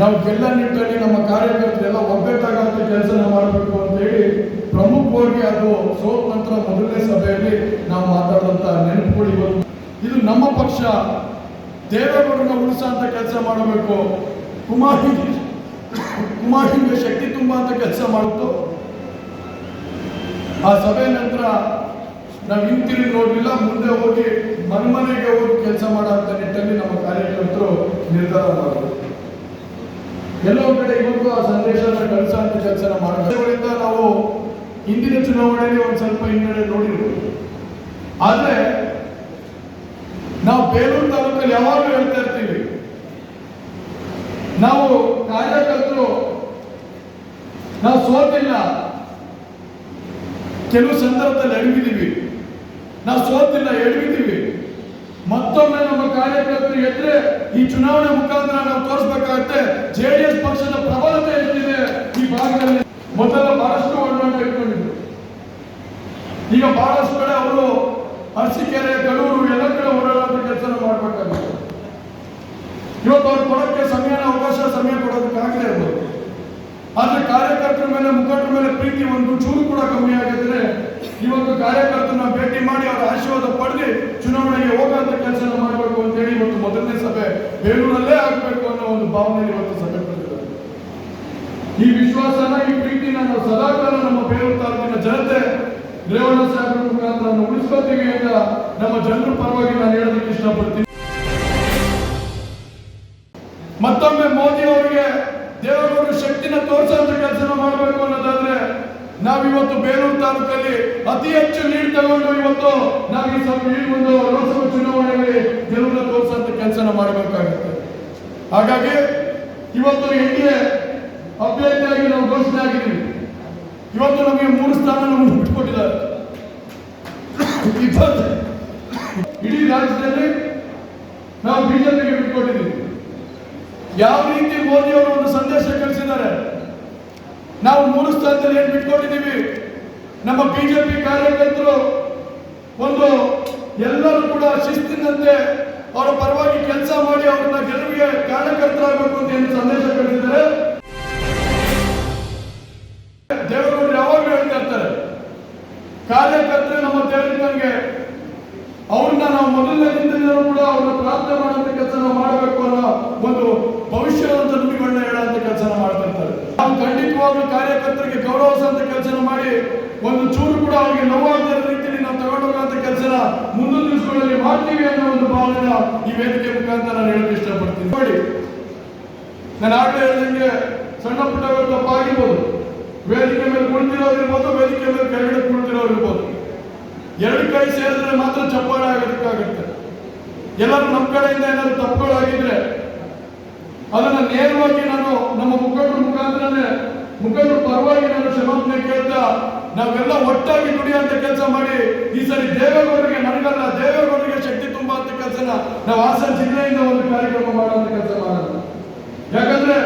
ನಾವು ಗೆಲ್ಲ ನಿಟ್ಟಲ್ಲಿ ನಮ್ಮ ಕಾರ್ಯಕರ್ತರೆಲ್ಲ ಒಗ್ಗಟ್ಟಾಗಂತ ಕೆಲಸನ ಮಾಡಬೇಕು ಅಂತ ಹೇಳಿ ಪ್ರಮುಖವಾಗಿ ಅದು ಸೋತ್ ನಂತರ ಮೊದಲನೇ ಸಭೆಯಲ್ಲಿ ನಾವು ಮಾತಾಡುವಂಥ ನೆನಪುಗಳು ಇವತ್ತು. ಇದು ನಮ್ಮ ಪಕ್ಷ, ದೇವೇಗೌಡರನ್ನ ಉಳಿಸಂತ ಕೆಲಸ ಮಾಡಬೇಕು. ಕುಮಾರ್ ಕುಮಾರ್ ಹಿಂಗೆ ಶಕ್ತಿ ತುಂಬ ಅಂತ ಕೆಲಸ ಮಾಡಿತು ಆ ಸಭೆ ನಂತರ ನಾವು ಹಿಂತಿರುಗಿ ನೋಡಲಿಲ್ಲ, ಮುಂದೆ ಹೋಗಿ ಮನೆಗೆ ಹೋಗಿ ಕೆಲಸ ಮಾಡೋ ಅಂತ ನಿಟ್ಟಲ್ಲಿ ನಮ್ಮ ಕಾರ್ಯಕರ್ತರು ನಿರ್ಧಾರ ಮಾಡಿದ್ರು. ಎಲ್ಲೋ ಕಡೆ ಇವತ್ತು ಆ ಸಂದೇಶವನ್ನು ಕಳಿಸುವಂತ ಕೆಲಸ ಮಾಡೋದ್ರಿಂದ ನಾವು ಹಿಂದಿನ ಚುನಾವಣೆಯಲ್ಲಿ ಒಂದು ಸ್ವಲ್ಪ ಹಿನ್ನಡೆ ನೋಡಿರ್ಬೋದು ಆದ್ರೆ ನಾವು ಬೇಲೂರು ತಾಲೂಕಲ್ಲಿ ಯಾವಾಗಲೂ ಹೇಳ್ತಾ ಇರ್ತೀವಿ. ನಾವು ಕಾರ್ಯಕರ್ತರು, ನಾವು ಸೋತಿಲ್ಲ. ಕೆಲವು ಸಂದರ್ಭದಲ್ಲಿ ಅಡಗಿದೀವಿ ನಾವು ಸೋತಿಲ್ಲ ಎಡಗಿದೀವಿ ಮತ್ತೊಮ್ಮೆ ನಮ್ಮ ಕಾರ್ಯಕರ್ತರು ಎದ್ರೆ ಈ ಚುನಾವಣೆ ಮುಖಾಂತರ ನಾವು ತೋರಿಸಬೇಕಾಗತ್ತೆ ಜೆಡಿಎಸ್ ಪಕ್ಷದ ಪ್ರಬಲತೆ ಎಷ್ಟಿದೆ ಈ ಭಾಗದಲ್ಲಿ? ಮೊದಲ ಬಹಳಷ್ಟು ಒಡನಾಟ ಇಟ್ಕೊಂಡಿದ್ರು. ಈಗ ಬಹಳಷ್ಟು ಕಡೆ ಅವರು ಅರಸೀಕೆರೆ ಕಡೂರು ಎಲ್ಲ ಕಡೆ ಓಡಾಡುವಂತ ಕೆಲಸ ಮಾಡಬೇಕಾಗುತ್ತೆ. ಇವತ್ತು ಅವ್ರು ಕೊಡೋಕ್ಕೆ ಸಮಯ ಅವಕಾಶ, ಸಮಯ ಕೊಡೋದಕ್ಕಾಗದೇ ಇರ್ಬೋದು. ಆದ್ರೆ ಕಾರ್ಯಕರ್ತರ ಮೇಲೆ, ಮುಖಂಡರ ಮೇಲೆ ಪ್ರೀತಿ ಒಂದು ಚೂರು ಕೂಡ ಕಮ್ಮಿ ಆಗಿದ್ರೆ ಇವತ್ತು ಕಾರ್ಯಕರ್ತರನ್ನ ಭೇಟಿ ಮಾಡಿ ಅವರ ಆಶೀರ್ವಾದ ಪಡೆದು ಚುನಾವಣೆಗೆ ಹೋಗುವಂತ ಕೆಲಸ ಮಾಡಬೇಕು ಅಂತ ಹೇಳಿ ಇವತ್ತು ಮೊದಲನೇ ಸಭೆ. ಬೇಲೂರಲ್ಲೇ ಆಗಬೇಕು ಅನ್ನೋ ಒಂದು ಭಾವನೆ ಇವತ್ತು ಸಭೆ ಈ ವಿಶ್ವಾಸನ, ಈ ಪ್ರೀತಿನ ನಾವು ಸದಾಕಾಲ ನಮ್ಮ ಬೇಲೂರು ತಾಲೂಕಿನ ಜನತೆ, ರೇವಣ್ಣ ಸಾಹೇಬರ ಮುಖಾಂತರ ಉಳಿಸ್ಕೋತೀವಿ ಅಂತ ನಮ್ಮ ಜನರ ಪರವಾಗಿ ನಾನು ಹೇಳೋದಕ್ಕೆ ಇಷ್ಟಪಡ್ತೀನಿ. ಮತ್ತೊಮ್ಮೆ ಮೋದಿ ಅವರಿಗೆ ದೇವರವರು ಶಕ್ತಿನ ತೋರಿಸುವಂತ ಕೆಲಸ ಮಾಡಬೇಕು ಅನ್ನೋದಾದ್ರೆ ನಾವಿವತ್ತು ಬೇಲೂರು ತಾಲೂಕಲ್ಲಿ ಅತಿ ಹೆಚ್ಚು ನೀರು ತಗೊಂಡು ಇವತ್ತು ನಾವು ಈ ಒಂದು ತೋರಿಸುವಂತ ಮಾಡಬೇಕಾಗುತ್ತೆ. ಹಾಗಾಗಿ ಇವತ್ತು ಎನ್ ಡಿ ಎ ಅಭ್ಯರ್ಥಿಯಾಗಿ ನಾವು ಘೋಷಣೆ ಆಗಿದ್ದೀವಿ. ಇವತ್ತು ನಮಗೆ ಮೂರು ಸ್ಥಾನ ನಮಗೆ ಬಿಟ್ಕೊಟ್ಟಿದ್ದಾರೆ ಇಡೀ ರಾಜ್ಯದಲ್ಲಿ ನಾವು ಬಿಜೆಪಿಗೆ ಬಿಟ್ಕೊಟ್ಟಿದ್ದೀವಿ ಯಾವ ರೀತಿ ಮೋದಿ ಅವರು ಒಂದು ಸಂದೇಶ ಕಳಿಸಿದ್ದಾರೆ, ನಾವು ಮೂರು ಸ್ಥಾನದಲ್ಲಿ ಏನು ಬಿಟ್ಕೊಂಡಿದ್ದೀವಿ ನಮ್ಮ ಬಿಜೆಪಿ ಕಾರ್ಯಕರ್ತರು ಒಂದು ಎಲ್ಲರೂ ಕೂಡ ಶಿಸ್ತಿನಂತೆ ಅವರ ಪರವಾಗಿ ಅವ್ರನ್ನ ಗೆಲುವಿಗೆ ಕಾರಣಕರ್ತರಾಗಬೇಕು ಅಂತ ಏನು ಸಂದೇಶ ಕೊಟ್ಟಿದ್ದಾರೆ? ದೇವರು ಯಾವಾಗಲೂ ಹೇಳ್ತಾ ಇರ್ತಾರೆ? ಕಾರ್ಯಕರ್ತರೆ, ನಮ್ಮ ದೇವರಿದ್ದಂಗೆ ಅವ್ರನ್ನ ನಾವು ಮೊದಲನೇ ಕೂಡ ಅವ್ರನ್ನ ಪ್ರಾರ್ಥನೆ ಮಾಡುವಂತ ಕೆಲಸ ಮಾಡಬೇಕು ಅನ್ನೋ ಒಂದು ಭವಿಷ್ಯವಂತ ನುಡಿಗಳನ್ನ ಹೇಳುವಂತ ಕೆಲಸ ಮಾಡ್ತಿರ್ತಾರೆ ನಾವು ಖಂಡಿತವಾಗ್ಲೂ ಕಾರ್ಯಕರ್ತರಿಗೆ ಗೌರವಿಸುವಂತ ಕೆಲಸ ಮಾಡಿ, ಒಂದು ಚೂರು ಕೂಡ ಅವ್ರಿಗೆ ನೋವಾಗದ ರೀತಿಯಲ್ಲಿ ನಾವು ತಗೊಂಡೋಗುವಂತ ಕೆಲಸ ಮುಂದಿನ ದಿವಸಗಳಲ್ಲಿ ಮಾಡ್ತೀವಿ ಅನ್ನೋ ಒಂದು ಭಾವನೆ ಈ ವೇದಿಕೆ ಮುಖಾಂತರ ನಾನು ಹೇಳಕ್ಕೆ ಇಷ್ಟಪಡ್ತೀನಿ. ನೋಡಿ, ನಾನು ಆಗಲೇ ಹೇಳಿದಂಗೆ ಸಣ್ಣ ಪುಟ್ಟ ತಪ್ಪಾಗಿರ್ಬೋದು. ವೇದಿಕೆ ಮೇಲೆ ಕುಳಿತಿರೋದಿರ್ಬೋದು ವೇದಿಕೆ ಮೇಲೆ ಕೆಳಗಡೆ ಕುಳಿತಿರೋದಿರ್ಬೋದು ಎರಡು ಕೈ ಸೇರಿದ್ರೆ ಮಾತ್ರ ಚಪ್ಪಾಳೆ ಆಗೋದಕ್ಕಾಗುತ್ತೆ ಎಲ್ಲರೂ ನಮ್ಮ ಕಡೆಯಿಂದ ಏನಾದ್ರು ತಪ್ಪುಗಳಾಗಿದ್ರೆ, ಅದನ್ನ ನೇರವಾಗಿ ನಾನು ನಮ್ಮ ಮುಖಂಡರ ಮುಖಾಂತರನೇ ಮುಖಂಡರ ಪರವಾಗಿ ನಾನು ಕ್ಷಮಾಪಣೆ ಕೇಳ್ತಾ ನಾವೆಲ್ಲ ಒಟ್ಟಾಗಿ ದುಡಿಯುವಂತ ಕೆಲಸ ಮಾಡಿ ಈ ಸರಿ ದೇವೇಗೌಡರಿಗೆ ನನಗಲ್ಲ ದೇವೇಗೌಡರಿಗೆ ಶಕ್ತಿ ತುಂಬುವಂತ ಕೆಲಸನ ನಾವು ಹಾಸನ ಜಿಲ್ಲೆಯಿಂದ ಒಂದು ಕಾರ್ಯಕ್ರಮ ಮಾಡುವಂತ ಕೆಲಸ ಮಾಡೋಣ ಯಾಕಂದ್ರೆ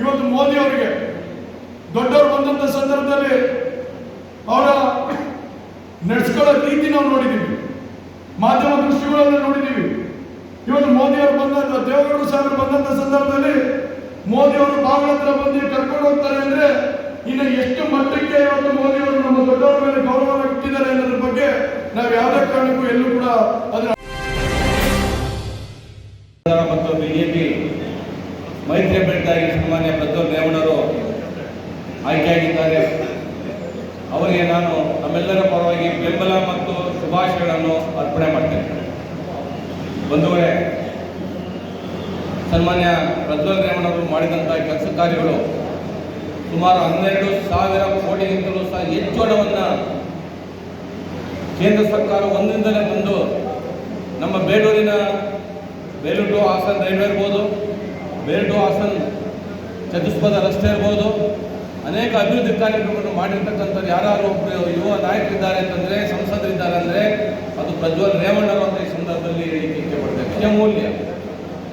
ಇವತ್ತು ಮೋದಿ ಅವರಿಗೆ ದೊಡ್ಡವರು ಬಂದಂತ ಸಂದರ್ಭದಲ್ಲಿ ಅವರ ನಡೆಸ್ಕೊಳ್ಳೋ ರೀತಿ ನಾವು ನೋಡಿದೀವಿ. ಮಾಧ್ಯಮ ದೃಷ್ಟಿಗಳನ್ನು ನೋಡಿದೀವಿ. ಇವತ್ತು ಮೋದಿ ಅವರು ಬಂದ ದೇವೇಗೌಡರು ಸಾಹೇಬರು ಬಂದಂತ ಸಂದರ್ಭದಲ್ಲಿ ಮೋದಿ ಅವರು ಬಾಗಳ ಹತ್ರ ಬಂದು ಕರ್ಕೊಂಡು ಹೋಗ್ತಾರೆ ಅಂದ್ರೆ ಇನ್ನು ಎಷ್ಟು ಮಟ್ಟಕ್ಕೆ ಇವತ್ತು ಮೋದಿ ಅವರು ನಮ್ಮ ದೊಡ್ಡವರ ಮೇಲೆ ಗೌರವ ಇಟ್ಟಿದ್ದಾರೆ ಅನ್ನೋದ್ರ ಬಗ್ಗೆ ನಾವು ಯಾವುದೇ ಕಾರಣಕ್ಕೂ ಎಲ್ಲೂ ಕೂಡ ಅದರ ಮತ್ತು ಬಿಜೆಪಿ ಮೈತ್ರಿ ಅಭ್ಯರ್ಥಿಯಾಗಿ ಸನ್ಮಾನ್ಯ ಪ್ರಜ್ವಲ್ ರೇವಣ್ಣರು ಆಯ್ಕೆಯಾಗಿದ್ದಾರೆ. ಅವರಿಗೆ ನಾನು ನಮ್ಮೆಲ್ಲರ ಪರವಾಗಿ ಬೆಂಬಲ ಮತ್ತು ಶುಭಾಶಯಗಳನ್ನು ಅರ್ಪಣೆ ಮಾಡ್ತೇನೆ. ಬಂಧುಗಳೇ ಸನ್ಮಾನ್ಯ ಪ್ರಜ್ವಲ್ ರೇವಣ್ಣವರು ಮಾಡಿದಂಥ ಕೆಲಸ ಕಾರ್ಯಗಳು ಸುಮಾರು ಹನ್ನೆರಡು ಸಾವಿರ ಕೋಟಿಗಿಂತಲೂ ಸಹ ಹೆಚ್ಚು ಹಣವನ್ನು ಕೇಂದ್ರ ಸರ್ಕಾರ ಒಂದಿಂದಲೇ ಬಂದು ನಮ್ಮ ಬೇಲೂರಿನ ಬೇಲೂರು ಟು ಹಾಸನ್ ರೈಲ್ವೆ ಇರ್ಬೋದು, ಬೇಲೂರು ಹಾಸನ್ ಚತುಷ್ಪಥ ರಸ್ತೆ ಇರ್ಬೋದು, ಅನೇಕ ಅಭಿವೃದ್ಧಿ ಕಾರ್ಯಕ್ರಮಗಳನ್ನು ಮಾಡಿರ್ತಕ್ಕಂಥದ್ದು ಯಾರು ಒಬ್ಬರು ಯುವ ನಾಯಕರಿದ್ದಾರೆ ಅಂತಂದರೆ, ಸಂಸದರಿದ್ದಾರೆ ಅಂದರೆ ಅದು ಪ್ರಜ್ವಲ್ ರೇವಣ್ಣರು ಅಂತ ಈ ಸಂದರ್ಭದಲ್ಲಿ ಹೇಳಿಕೆ ಪಡ್ತೇವೆ ಮುಖ್ಯ ಮೂಲ್ಯ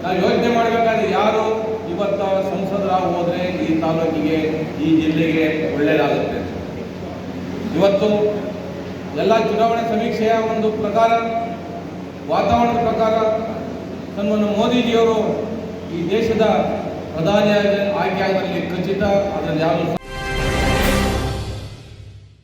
ನಾವು ಯೋಚನೆ ಮಾಡಬೇಕಾದ್ರೆ ಯಾರು ಇವತ್ತು ಸಂಸದರಾಗಿ ಹೋದರೆ ಈ ತಾಲೂಕಿಗೆ, ಈ ಜಿಲ್ಲೆಗೆ ಒಳ್ಳೆಯದಾಗುತ್ತೆ ಇವತ್ತು ಎಲ್ಲ ಚುನಾವಣೆ ಸಮೀಕ್ಷೆಯ ಒಂದು ಪ್ರಕಾರ, ವಾತಾವರಣದ ಪ್ರಕಾರ ನಮ್ಮನ್ನು ಮೋದಿಜಿಯವರು ಈ ದೇಶದ ಪ್ರಧಾನಿಯಾಗಿ ಆಯ್ಕೆ ಆದಲ್ಲಿ ಖಚಿತ. ಅದರಲ್ಲಿ ಯಾವುದು